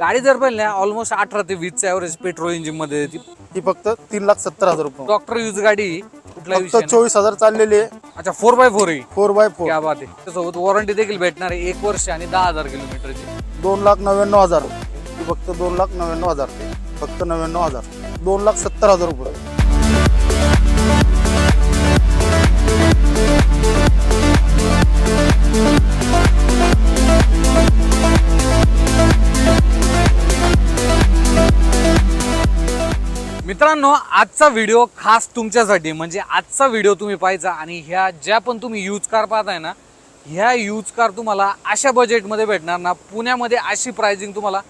गाडी जर पाहिली ना ऑलमोस्ट अठरा ते वीसचं ॲव्हरेज पेट्रोल इंजिनमध्ये ती ही फक्त तीन लाख सत्तर हजार रुपये. डॉक्टर यूज गाडी कुठला फक्त विषय नाही. चोवीस हजार चाललेली आहे. अच्छा फोर बाय फोर आहे. फोर बाय फोर क्या बात आहे. त्यासोबत वॉरंटी देखील भेटणार आहे एक वर्ष आणि दहा हजार किलोमीटरची दोन लाख नव्याण्णव हजार. ही फक्त दोन लाख नव्याण्णव हजार. फक्त नव्याण्णव हजार. दोन लाख सत्तर हजार रुपये. मित्रांनो आजचा व्हिडिओ खास तुमच्यासाठी म्हणजे आजचा व्हिडिओ तुम्ही पाहायचा आणि ह्या ज्या पण तुम्ही यूज कार पाहताय ना ह्या यूज कार तुम्हाला अशा बजेटमध्ये भेटणार ना पुण्यामध्ये अशी प्राइसिंग तुम्हाला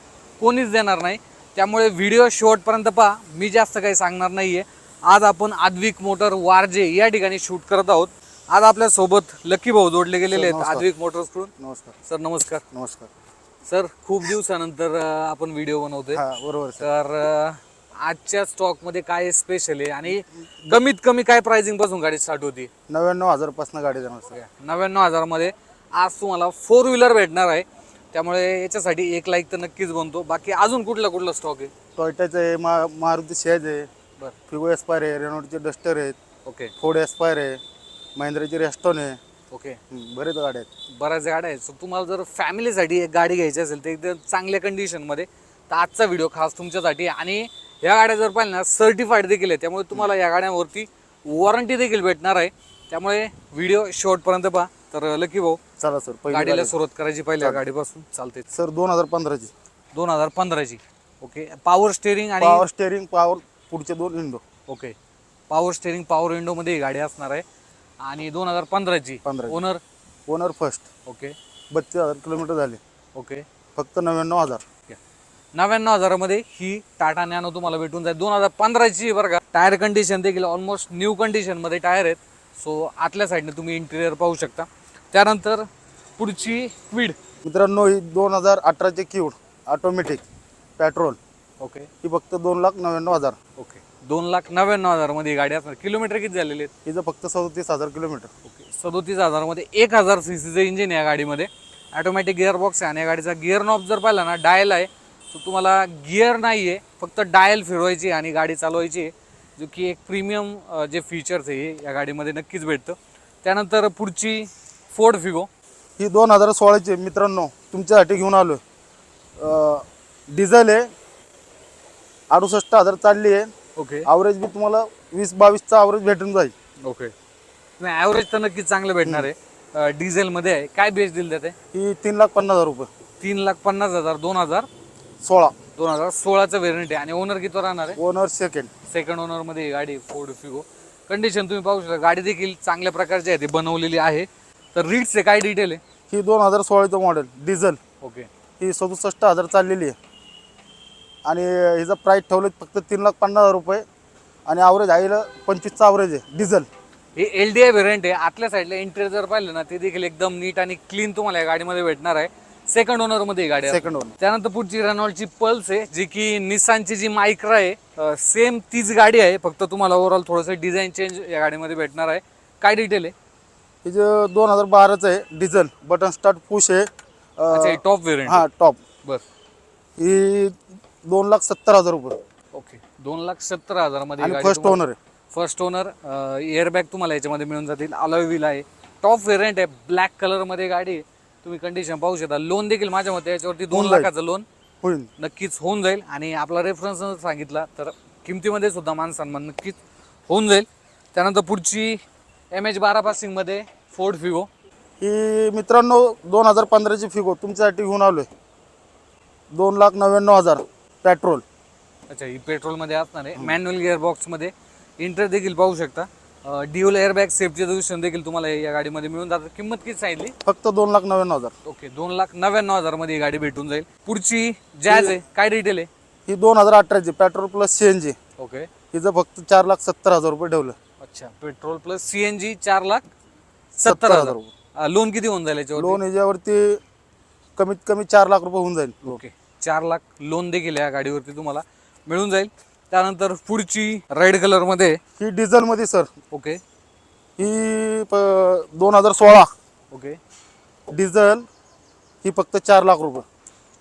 कोणीच देणार नाही. त्यामुळे व्हिडिओ शेवटपर्यंत पहा मी जास्त काही सांगणार नाहीये. आज आपण आद्विक मोटर वारजे या ठिकाणी शूट करत आहोत. आज आपल्यासोबत लकी भाऊ जोडले गेलेले आहेत. आद्विक मोटर्सकडून नमस्कार. सर नमस्कार. नमस्कार. सर खूप दिवसानंतर आपण व्हिडिओ बनवतोय. हा बरोबर सर. तर आजच्या स्टॉकमध्ये काय स्पेशल आहे? आणि कमीत कमी काय प्राइसिंगपासून गाडी स्टार्ट होती? नव्याण्णव हजारपासून गाडी सर नव्याण्णव हजारमध्ये आज तुम्हाला फोर व्हीलर भेटणार आहे. त्यामुळे याच्यासाठी एक लाईक तर नक्कीच बनतो. बाकी अजून कुठला कुठला स्टॉक आहे? टॉयटाचं आहे मा मारुती शेज आहे. बर. फिगो एस्पायर आहे रेनॉल्डचे डस्टर आहेत. ओके फोर्ड एस्पायर आहे. महिंद्राची रेस्टॉन आहे. ओके बरेच गाड्या आहेत. बऱ्याच गाड्या आहेत. सो तुम्हाला जर फॅमिलीसाठी एक गाडी घ्यायची असेल तर एकदम चांगल्या कंडिशनमध्ये तर आजचा व्हिडिओ खास तुमच्यासाठी. आणि या गाड्या जर पाहिल्या ना सर्टिफाईड देखील आहे त्यामुळे तुम्हाला या गाड्यांवरती वॉरंटी देखील भेटणार आहे. त्यामुळे व्हिडिओ शेवटपर्यंत पहा. तर लकी भाऊ चला सर गाडीला गाडी. सुरुवात करायची पहिल्या गाडीपासून. चालते सर दोन हजार पंधराची. दोन हजार पंधराची. ओके पॉवर स्टेअरिंग आणि पॉवर स्टेअरिंग पॉवर पुढचे दोन window okay power steering power विंडोमध्ये ही गाडी असणार आहे. आणि दोन हजार पंधराची 15 ची. ओनर ओनर फर्स्ट ओके बत्तीस हजार किलोमीटर झाले. ओके फक्त नव्याण्णव हजार. नव्याण्णव हजारामध्ये ही टाटा नॅनो तुम्हाला भेटून जाईल. दोन हजार पंधराची बरं का. टायर कंडिशन देखील ऑलमोस्ट न्यू कंडिशनमध्ये टायर आहेत. सो आतल्या साईडने तुम्ही इंटिरियर पाहू शकता. त्यानंतर पुढची क्विड मित्रांनो ही दोन हजार अठराचे क्यूड ऑटोमॅटिक पेट्रोल ओके ही फक्त दोन लाख नव्याण्णव हजार. ओके दोन लाख नव्याण्णव हजारमध्ये ही गाडी असणार. किलोमीटर किती झालेले आहेत? हिचं फक्त सदतीस हजार किलोमीटर ओके सदोतीस हजारमध्ये एक हजार सी सीचं इंजिन आहे या गाडीमध्ये. ॲटोमॅटिक गिअर बॉक्स आहे आणि या गाडीचा गिअर नॉब जर पाहिला ना डायल आहे. तर तुम्हाला गिअर नाही आहे फक्त डायल फिरवायची आणि गाडी चालवायची आहे जो की एक प्रीमियम जे फीचर्स आहे या गाडीमध्ये नक्कीच भेटतं. त्यानंतर पुढची फोर्ड फिगो ही दोन हजार सोळाची आहे. मित्रांनो. तुमच्यासाठी घेऊन आलो डिझेल आहे. अडुसष्ट हजार चालली आहे. ओके ॲव्हरेज बी तुम्हाला वीस बावीसचा ॲव्हरेज भेटून जाईल. ओके तुम्ही ॲव्हरेज तर नक्कीच चांगलं भेटणार आहे. डिझेलमध्ये आहे. काय बेस दिल देते? ही तीन लाख पन्नास हजार रुपये. तीन लाख पन्नास हजार दोन हजार. सोळा. दोन हजार सोळाचं व्हेरियंट आहे. आणि ओनर किती राहणार आहे? ओनर सेकंड सेकंड ओनरमध्ये ही गाडी फोर्ड फिगो कंडिशन तुम्ही पाहू शकता. गाडी देखील चांगल्या प्रकारची आहे. ती बनवलेली आहे. तर रीड्सचे काय डिटेल आहे? ही दोन हजार सोळाचं मॉडेल डिझेल ओके ही सदुसष्ट हजार चाललेली आहे. आणि हिचं प्राईस ठेवलं फक्त तीन लाख पन्नास हजार रुपये. आणि ॲव्हरेज आईला पंचवीसचा ॲव्हरेज आहे. डिझेल हे एल डी आय व्हेरियंट आहे. आतल्या साईडला इंटेरियर जर पाहिलं ना ते देखील एकदम नीट आणि क्लीन तुम्हाला या गाडीमध्ये भेटणार आहे. सेकंड ओनरमध्ये ही गाडी आहे. सेकंड ओनर त्यानंतर पुढची रेनॉल्डची पल्स आहे जी की निसानची जी मायक्रा आहे सेम तीच गाडी आहे. फक्त तुम्हाला ओव्हरऑल थोडंसं डिझाईन चेंज या गाडीमध्ये भेटणार आहे. काय डिटेल आहे? हिचं दोन हजार बाराचं आहे डिझेल बटन स्टार्ट पुश आहे. अच्छा टॉप व्हेरियंट हां टॉप बर. ही दोन लाख सत्तर हजार रुपये. ओके. दोन लाख सत्तर हजारामध्ये ही आणि गाडी फर्स्ट ओनर आहे. फर्स्ट ओनर एअरबॅग तुम्हाला याच्यामध्ये मिळून जातील. अलॉय व्हील आहे. टॉप व्हेरियंट आहे. ब्लॅक कलरमध्ये गाडी आहे. तुम्ही कंडिशन पाहू शकता. लोन देखील माझ्या मते याच्यावरती दोन होऊन जाईल. लाखाचं लोन होईल. नक्कीच होऊन जाईल. आणि आपला रेफरन्स सांगितला तर किमतीमध्ये सुद्धा मान सन्मान नक्कीच होऊन जाईल. त्यानंतर पुढची एम एच बारा पासिंगमध्ये फोर्ड फिगो ही मित्रांनो दोन हजार पंधराची फिगो तुमच्यासाठी घेऊन आलोय. दोन लाख नव्याण्णव हजार पेट्रोल अच्छा ही पेट्रोलमध्ये असणार आहे. मॅन्युअल गिअर बॉक्समध्ये इंटर देखील पाहू शकता. ड्युअल एअरबॅग सेफ्टी सोल्युशन देखील तुम्हाला या गाडीमध्ये मिळून जातं. किंमत किती सांगितली? फक्त दोन लाख नव्याण्णव हजार. ओके दोन लाख नव्याण्णव हजारमध्ये ही गाडी भेटून जाईल. पुढची जॅज आहे काय डिटेल आहे? ही दोन हजार अठराची petrol plus C N G okay. हिचं फक्त चार लाख सत्तर हजार रुपये ठेवलं. अच्छा पेट्रोल प्लस सीएनजी चार लाख सत्तर हजार. लोन किती होऊन जाईल याच्यावर लोन ह्याच्यावरती कमीत कमी चार लाख रुपये होऊन जाईल. ओके चार लाख लोन देखील या गाडीवरती तुम्हाला मिळून जाईल. त्यानंतर पुढची रेड कलरमध्ये ही डिझेलमध्ये सर. ओके. ही दोन हजार सोळा. ओके. डिझेल ही फक्त चार लाख रुपये.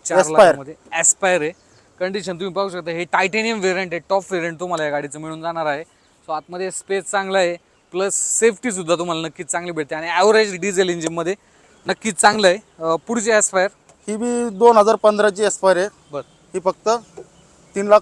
चार. लाखामध्ये ॲस्पायर आहे. कंडिशन तुम्ही पाहू शकता हे टायटेनियम व्हेरियंट आहे टॉप व्हेरियंट तुम्हाला या गाडीचं मिळून जाणार आहे. सो आतमध्ये स्पेस चांगला आहे. प्लस सेफ्टी सुद्धा तुम्हाला नक्कीच चांगली भेटते. आणि ॲव्हरेज डिझेल इंजिनमध्ये नक्कीच चांगलं आहे. पुढची ॲस्पायर ही बी दोन हजार पंधराची एक्सपायर आहे. बरं. ही फक्त तीन लाख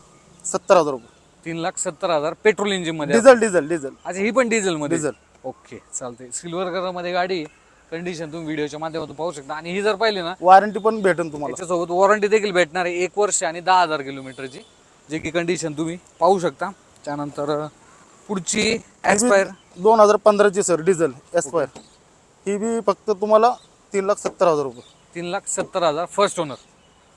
सत्तर हजार रुपये. तीन लाख सत्तर हजार पेट्रोल इंजिनमध्ये. Diesel diesel diesel. अच्छा ही पण डिझेलमध्ये? डिझेल. ओके चालते सिल्वर कलरमध्ये गाडी कंडिशन तुम्ही व्हिडिओच्या माध्यमातून पाहू शकता. आणि ही जर पाहिली ना वॉरंटी पण भेटेल तुम्हाला. त्याच्यासोबत वॉरंटी देखील भेटणार आहे. एक वर्ष आणि दहा हजार किलोमीटरची. जे की कंडिशन तुम्ही पाहू शकता. त्यानंतर पुढची ॲक्सपायर दोन हजार पंधराची सर डिझेल एक्सपायर ही बी फक्त तुम्हाला तीन लाख सत्तर हजार रुपये. तीन लाख सत्तर हजार first owner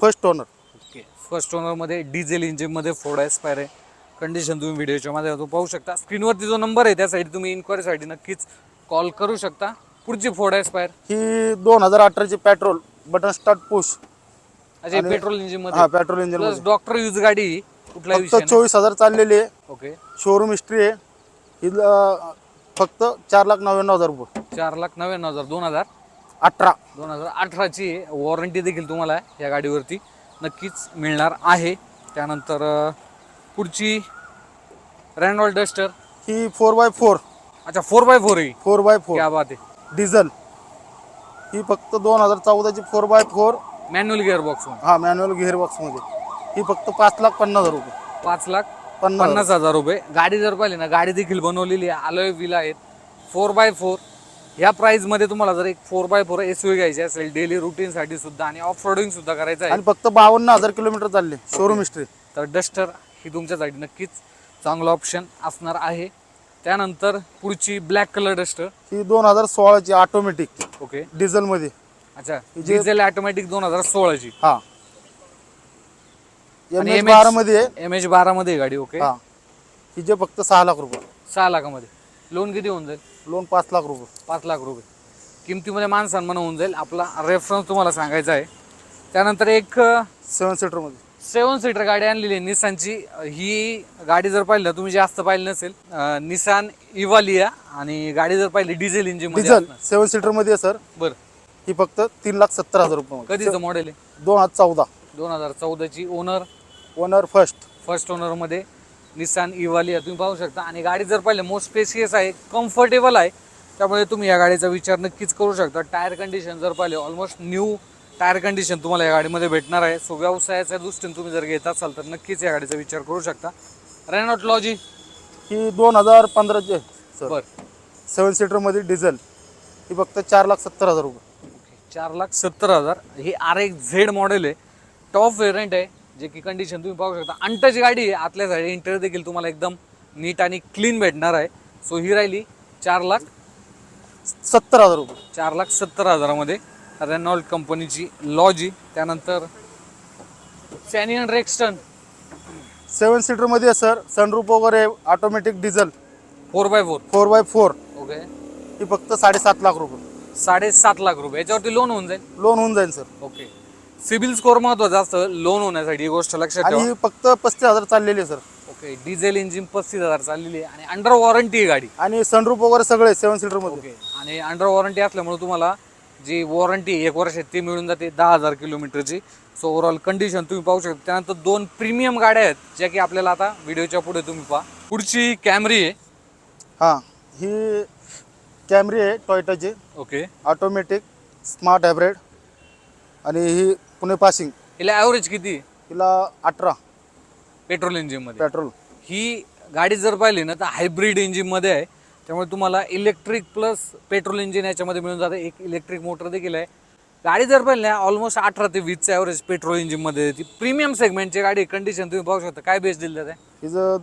first owner okay. First ओनरमध्ये diesel इंजिनमध्ये फोर्ड ॲस्पायर आहे. कंडिशन तुम्ही व्हिडिओच्या माध्यमातून पाहू शकता. स्क्रीनवरती जो नंबर आहे त्यासाठी तुम्ही इन्क्वायरीसाठी नक्कीच कॉल करू शकता. पुढची फोर्ड ॲस्पायर ही दोन हजार अठराची पेट्रोल बटन स्टार्ट पुश अच्छा पेट्रोल हा इंजिनमध्ये petrol engine plus doctor use गाडी कुठला. चोवीस हजार चाललेली आहे. ओके. शोरूम हिस्ट्री आहे. हिला फक्त चार लाख नव्याण्णव हजार रुपये. चार लाख नव्याण्णव हजार. दोन हजार? अठरा. दोन हजार अठराची वॉरंटी देखील तुम्हाला या गाडीवरती. नक्कीच मिळणार आहे. त्यानंतर पुढची रॅनॉल्ड डस्टर. ही फोर बाय फोर. अच्छा four by four he. Four by four. क्या बात आहे. डिझेल. ही फक्त दोन हजार चौदाची four by four. Manual gear box हा मॅन्युअल गिअरबॉक्समध्ये ही फक्त पाच लाख पन्नास हजार रुपये. पाच लाख पन्नास पन्नास हजार. रुपये. गाडी जर पाहिली ना गाडी देखील बनवलेली आहे. अलॉय व्हील आहेत. फोर बाय फोर ह्या प्राइसमध्ये तुम्हाला जर एक four by four S U घ्यायची असेल डेली रुटीनसाठी सुद्धा आणि ऑफ रोडिंग सुद्धा करायचं आहे. आणि फक्त बावन्न हजार किलोमीटर चालले. शोरूम हिस्ट्री तर डस्टर ही तुमच्यासाठी नक्कीच चांगलं ऑप्शन असणार आहे. त्यानंतर पुढची ब्लॅक कलर डस्टर ही दोन हजार सोळाची ऑटोमॅटिक ओके डिझेलमध्ये अच्छा डिझेल ऑटोमॅटिक दोन हजार सोळाची. हा. एम एच MH बारामध्ये. आहे एम एच बारामध्ये गाडी ओके हा. ही जे फक्त सहा लाख रुपये. सहा लाखामध्ये. लोन किती होऊन जाईल? लोन पाच लाख रुपये. पाच लाख रुपये. किमतीमध्ये मान सन्मान होऊन जाईल. आपला रेफरन्स तुम्हाला सांगायचा आहे. त्यानंतर एक सेवन सीटरमध्ये सेवन सीटर गाडी आणलेली आहे निसानची ही गाडी जर पाहिली ना तुम्ही जास्त पाहिली नसेल. अं, निसान इवालिया आणि गाडी जर पाहिली डिझेल इंजिनमध्ये डिझेल. सेवन सीटरमध्ये आहे सर बरं. ही फक्त तीन लाख सत्तर हजार रुपये कधीचं मॉडेल आहे? दोन हजार चौदा. दोन हजार चौदाची ओनर ओनर फर्स्ट फर्स्ट ओनरमध्ये निसान इवालिया तुम्ही पाहू शकता. आणि गाडी जर पाहिलं मोस्ट स्पेसियस आहे कम्फर्टेबल आहे. त्यामुळे तुम्ही या गाडीचा विचार नक्कीच करू शकता. टायर कंडिशन जर पाहिले ऑलमोस्ट न्यू टायर कंडिशन तुम्हाला या गाडीमध्ये भेटणार आहे. सो व्यवसायाच्या दृष्टीने तुम्ही जर घेत असाल तर नक्कीच या गाडीचा विचार करू शकता. रेनॉट लॉजी ही दोन हजार पंधराची आहे सर बरं. सेवन सीटरमध्ये डिझेल ही फक्त चार लाख सत्तर हजार रुपये. ओके चार लाख सत्तर हजार. हे आर एक झेड मॉडेल आहे. टॉप व्हेरियंट आहे. जे की कंडिशन तुम्ही पाहू शकता. अनटच गाडी आहे. आतल्या साईड इंटेरियर देखील तुम्हाला एकदम नीट आणि क्लीन भेटणार आहे. सो ही राहिली चार लाख सत्तर हजार रुपये. चार लाख सत्तर हजारामध्ये रेनॉल्ड कंपनीची लॉजी त्यानंतर सॅनियन रेक्स्टन सेवन सीटरमध्ये आहे सर सनरूप वगैरे automatic diesel four by four four by four okay ही फक्त साडेसात लाख रुपये. साडेसात लाख रुपये. याच्यावरती लोन होऊन जाईल? लोन होऊन जाईल सर ओके सिबिल स्कोअर महत्त्वाचा असतं लोन होण्यासाठी ही गोष्ट लक्षात आणि ठेवा. ही फक्त पस्तीस हजार चाललेली आहे सर ओके डिझेल इंजिन पस्तीस हजार चाललेली आहे आणि अंडर वॉरंटी आहे गाडी. आणि सनरूप वगैरे सगळे सेवन सीटरमध्ये ओके आणि अंडर वॉरंटी असल्यामुळे तुम्हाला जी वॉरंटी एक वर्षात ती मिळून जाते दहा हजार किलोमीटरची. सो ओव्हरऑल कंडिशन तुम्ही पाहू शकता. त्यानंतर दोन प्रीमियम गाड्या आहेत ज्या की आपल्याला आता व्हिडिओच्या पुढे तुम्ही पहा. पुढची कॅमरी आहे. हां ही कॅमरी आहे टॉयटाची ओके. ऑटोमॅटिक स्मार्ट हायब्रिड आणि ही पुणे पासिंग. हिला ॲव्हरेज किती? हिला अठरा. पेट्रोल इंजिनमध्ये पेट्रोल. ही गाडी जर पाहिली ना तर हायब्रिड इंजिनमध्ये आहे. त्यामुळे तुम्हाला इलेक्ट्रिक प्लस पेट्रोल इंजिन याच्यामध्ये मिळून जातं. एक इलेक्ट्रिक मोटर देखील आहे. गाडी जर पाहिली ना ऑलमोस्ट अठरा ते वीसचं ॲव्हरेज पेट्रोल इंजिनमध्ये येते प्रीमियम सेगमेंटची गाडी कंडिशन तुम्ही पाहू शकता. काय बेस दिलं जाते हिचं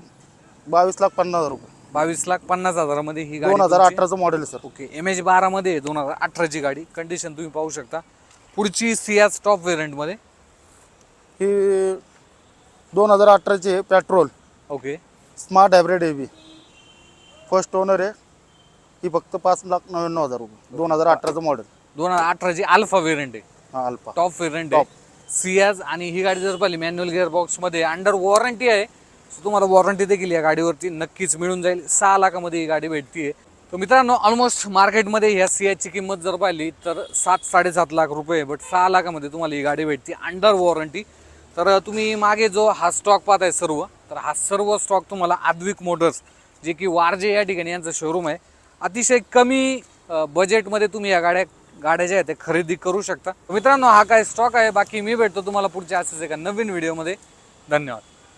बावीस लाख पन्नास हजार रुपये. बावीस लाख पन्नास हजारामध्ये ही गाडी दोन हजार तुमची- अठराचं model sir. Okay. M H बारामध्ये दोन हजार अठराची गाडी. कंडिशन तुम्ही पाहू शकता. पुढची सियाज टॉप व्हेरियंटमध्ये ही दोन हजार अठराची आहे petrol. Okay. Smart hybrid A B. First owner आहे. ही फक्त पाच लाख नव्याण्णव हजार रुपये. दोन हजार अठराचं मॉडेल दोन हजार अठराची अल्फा व्हेरियंट आहे. हां अल्फा टॉप व्हेरियंट आहे. सियाज आणि ही गाडी जर पाहिली मॅन्युअल गिअर बॉक्समध्ये अंडर वॉरंटी आहे. सो तुम्हाला वॉरंटी देखील या गाडीवरती नक्कीच मिळून जाईल. सहा लाखामध्ये ही गाडी भेटते तर मित्रांनो ऑलमोस्ट मार्केटमध्ये ह्या सियाची किंमत जर पाहिली तर सात साडेसात लाख रुपये बट सहा लाखामध्ये तुम्हाला ही गाडी भेटते अंडर वॉरंटी तर तुम्ही मागे जो हा स्टॉक पाहताय सर्व तर हा सर्व स्टॉक तुम्हाला आद्विक मोटर्स जे की वारजे या ठिकाणी यांचं शोरूम आहे. अतिशय कमी बजेटमध्ये तुम्ही या गाड्या गाड्या ज्या आहेत त्या खरेदी करू शकता. मित्रांनो हा काय स्टॉक आहे बाकी मी भेटतो तुम्हाला पुढच्या असेच एका नवीन व्हिडिओमध्ये धन्यवाद.